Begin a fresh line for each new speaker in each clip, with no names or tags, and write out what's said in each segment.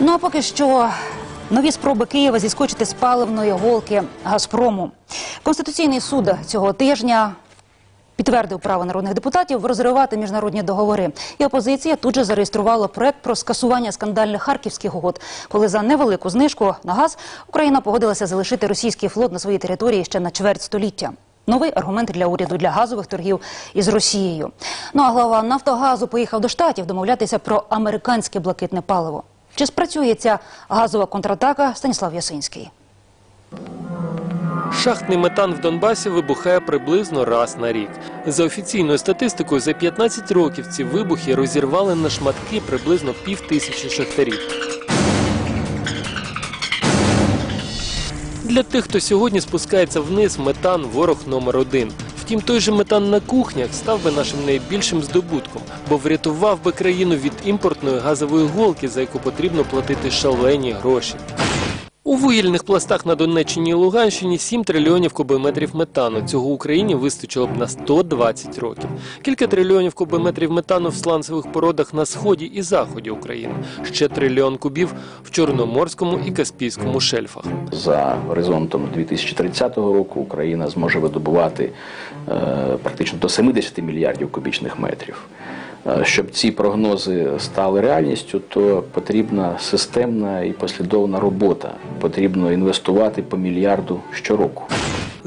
Ну а поки що нові спроби Києва зіскочити з паливної голки Газпрому. Конституційний суд цього тижня підтвердив право народних депутатів розривати міжнародні договори. І опозиція тут же зареєструвала проект про скасування скандальних харківських угод, коли за невелику знижку на газ Україна погодилася залишити російський флот на своїй території ще на чверть століття. Новий аргумент для уряду для газових торгів із Росією. Ну а глава Нафтогазу поїхав до штатів домовлятися про американське блакитне паливо. Чи спрацює ця газова контратака? Станіслав Ясинський.
Шахтний метан в Донбасі вибухає приблизно раз на рік. За офіційною статистикою, за 15 років ці вибухи розірвали на шматки приблизно пів тисячі шахтарів. Для тих, хто сьогодні спускається вниз, метан ворог номер один. Втім, той же метан на кухнях став би нашим найбільшим здобутком, бо врятував би країну від імпортної газової голки, за яку потрібно платити шалені гроші. У вугільних пластах на Донеччині і Луганщині 7 трильйонів кубометрів метану. Цього Україні вистачило б на 120 років. Кілька трильйонів кубометрів метану в сланцевих породах на сході і заході України. Ще трильйон кубів в Чорноморському і Каспійському шельфах.
За горизонтом 2030 року Україна зможе видобувати е, практично до 70 мільярдів кубічних метрів. Е, Щоб ці прогнози стали реальністю, то потрібна системна і послідовна робота. Потрібно інвестувати по мільярду щороку.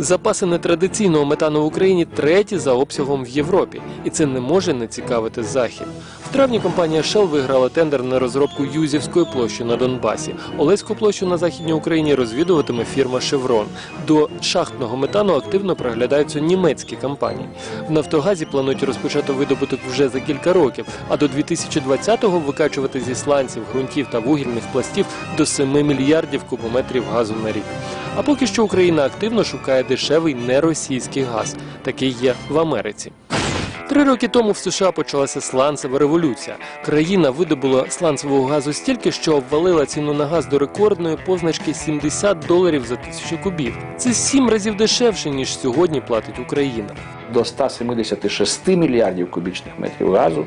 Запаси нетрадиційного метану в Україні треті за обсягом в Європі, і це не може не цікавити захід. В травні компанія Shell виграла тендер на розробку Юзівської площі на Донбасі. Олеську площу на західній Україні розвідуватиме фірма Шеврон. До шахтного метану активно приглядаються німецькі компанії. В Нафтогазі планують розпочати видобуток вже за кілька років, а до 2020-го викачувати зі сланців, ґрунтів та вугільних пластів до 7 мільярдів кубометрів газу на рік. А поки що Україна активно шукає дешевий неросійський газ. Такий є в Америці. Три роки тому в США почалася сланцева революція. Країна видобула сланцевого газу стільки, що обвалила ціну на газ до рекордної позначки 70 доларів за тисячу кубів. Це сім разів дешевше ніж сьогодні платить Україна.
До 176 мільярдів кубічних метрів газу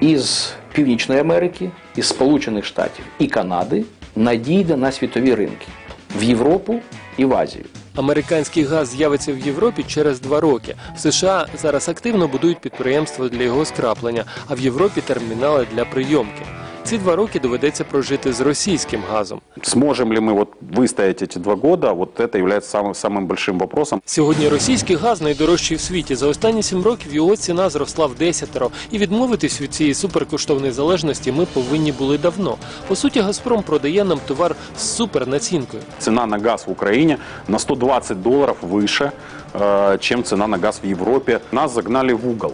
із Північної Америки, із Сполучених Штатів і Канади надійде на світові ринки в Європу і в Азію.
Американський газ з'явиться в Європі через два роки. В США зараз активно будують підприємства для його скраплення, а в Європі термінали для прийомки. Ці два роки доведеться прожити з російським газом.
Сможем ли мы вот выстоять эти два года, вот это является самым, самым большим вопросом.
Сьогодні російський газ найдорожчий в світі. За останні сім років його ціна зросла в десятеро. І відмовитись від цієї суперкоштовної залежності ми повинні були давно. По суті, Газпром продає нам товар з супернацінкою.
Цена на газ в Украине на 120 долларов выше, э, чем цена на газ в Европе. Нас загнали в угол.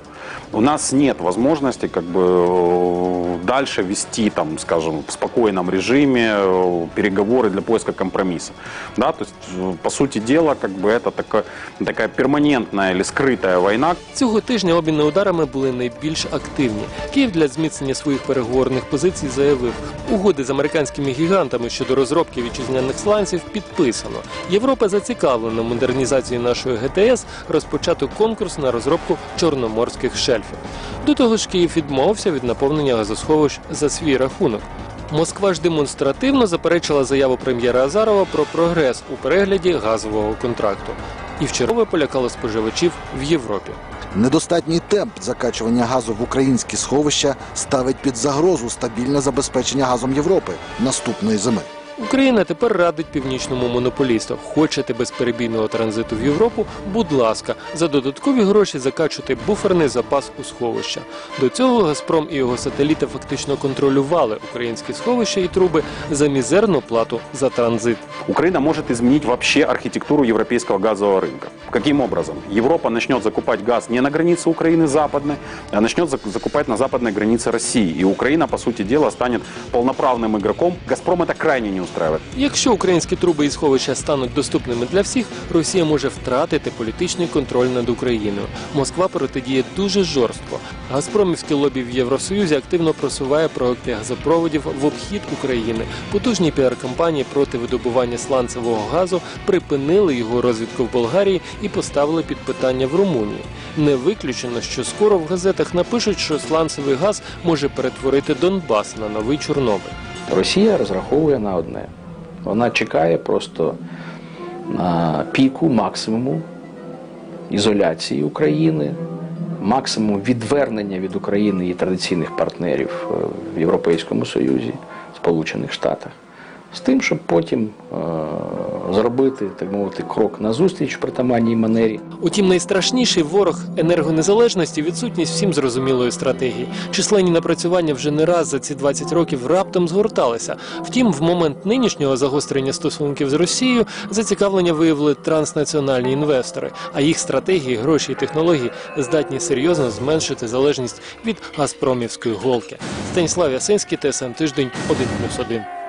У нас нет возможности как бы э, дальше вести, там, скажем, в спокойном режиме э, переговоры для поиска компромисса. Да, то есть, э, по сути дела, как бы это такая, такая перманентная или скрытая война,
Цього тижня обміни ударами були найбільш активні. Київ для зміцнення своїх переговорних позицій заявив, угоди з американськими гігантами щодо розробки вітчизняних сланців підписано. Європа зацікавлена в модернізації нашої ГТС розпочати конкурс на розробку чорноморських шельфів. До того ж, Київ відмовився від наповнення газосховищ за свій рахунок. Москва ж демонстративно заперечила заяву прем'єра Азарова про прогрес у перегляді газового контракту. І вчергове полякало споживачів в Європі.
Недостатній темп закачування газу в українські сховища ставить під загрозу стабільне забезпечення газом Європи наступної зими.
Україна тепер радить північному монополісту. Хочете безперебійного транзиту в Європу? Будь ласка, за додаткові гроші закачуйте буферний запас у сховища. До цього Газпром і його сателіти фактично контролювали українські сховища і труби за мізерну плату за транзит.
Украина может изменить вообще архитектуру европейского газового рынка. Каким образом? Европа начнет закупать газ не на границе Украины западной, а начнет зак- закупать на западной границе России. И Украина, по сути дела, станет полноправным игроком. «Газпром» это крайне не устраивает.
Якщо українські труби і сховища стануть доступними для всіх, Росія може втратити політичний контроль над Україною. Москва протидіє дуже жорстко. Газпромівське лобі в Євросоюзі активно просуває проекти газопроводів в обхід України. Потужні піар-кампанії проти видобування сланцевого газу припинили його розвідку в Болгарії і поставили під питання в Румунії. Не виключено, що скоро в газетах напишуть, що сланцевий газ може перетворити Донбас на новий Чорнобиль.
Росія розраховує на одне. Вона чекає просто на піку максимуму ізоляції України, максимум відвернення від України і традиційних партнерів е, в Європейському Союзі, Сполучених Штатах, з тим, щоб потім е, зробити, так мовити, крок назустріч в притаманній манері.
Утім, найстрашніший ворог енергонезалежності відсутність всім зрозумілої стратегії. Численні напрацювання вже не раз за ці 20 років раптом згорталися. Втім, в момент нинішнього загострення стосунків з Росією зацікавлення виявили транснаціональні інвестори, а їх стратегії, гроші і технології здатні серйозно зменшити залежність від газпромівської голки. Станіслав Ясинський, ТСН Тиждень, 1+,1.